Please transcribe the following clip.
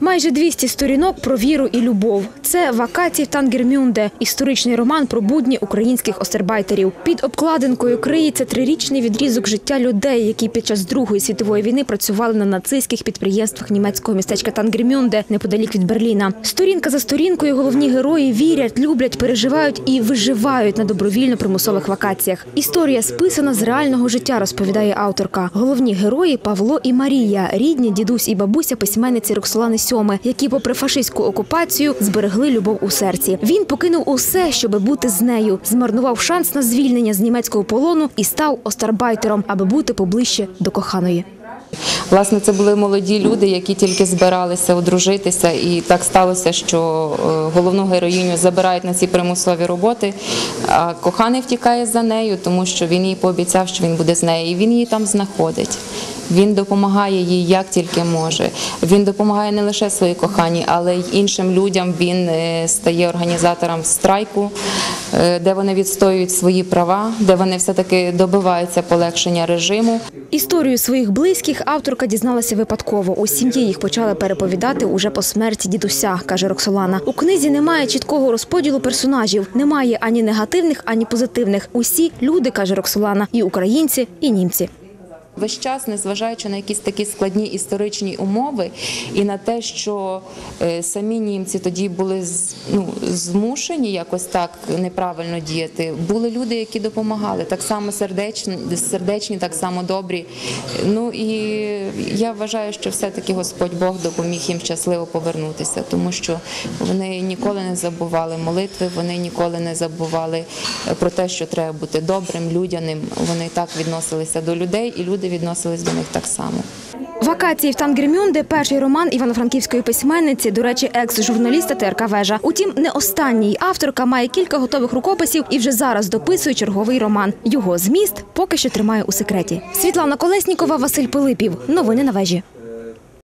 Майже 200 сторінок про віру і любов. Це вакації Тангермюнде, історичний роман про будні українських остербайтерів. Під обкладинкою криється трирічний відрізок життя людей, які під час Другої світової війни працювали на нацистських підприємствах німецького містечка Тангермюнде неподалік від Берліна. Сторінка за сторінкою головні герої вірять, люблять, переживають і виживають на добровільно-примусових вакаціях. Історія списана з реального життя, розповідає авторка. Головні герої Павло і Марія, рідні дідусь і бабуся письменниці Роксолани Сьоми, які, попри фашистську окупацію, зберегли любов у серці. Він покинув усе, щоби бути з нею, змарнував шанс на звільнення з німецького полону і став остарбайтером, аби бути поближче до коханої. Власне, це були молоді люди, які тільки збиралися одружитися, і так сталося, що е, головну героїню забирають на ці примусові роботи. А коханий втікає за нею, тому що він їй пообіцяв, що він буде з нею, і він її там знаходить. Він допомагає їй як тільки може. Він допомагає не лише своїй коханій, але й іншим людям. Він е, стає організатором страйку, е, де вони відстоюють свої права, де вони все таки добиваються полегшення режиму. Історію своїх близьких авторка дізналася випадково. У сім'ї їх почали переповідати уже по смерті дідуся, каже Роксолана. У книзі немає чіткого розподілу персонажів, немає ані негативних, ані позитивних. Усі люди, каже Роксолана, і українці, і німці. Весь час, незважаючи на якісь такі складні історичні умови, і на те, що е, самі німці тоді були ну, змушені якось так неправильно діяти, були люди, які допомагали, так само сердечні, сердечні, так само добрі. Ну і я вважаю, що все-таки Господь Бог допоміг їм щасливо повернутися, тому що вони ніколи не забували молитви, вони ніколи не забували е, про те, що треба бути добрим, людяним. Вони так відносилися до людей, і люди відносились до них так само. Вакації в Тангермюнде – перший роман івано-франківської письменниці, до речі, екс-журналіста ТРК Вежа. Утім, не останній. Авторка має кілька готових рукописів і вже зараз дописує черговий роман. Його зміст поки що тримає у секреті. Світлана Колеснікова, Василь Пилипів. Новини на вежі.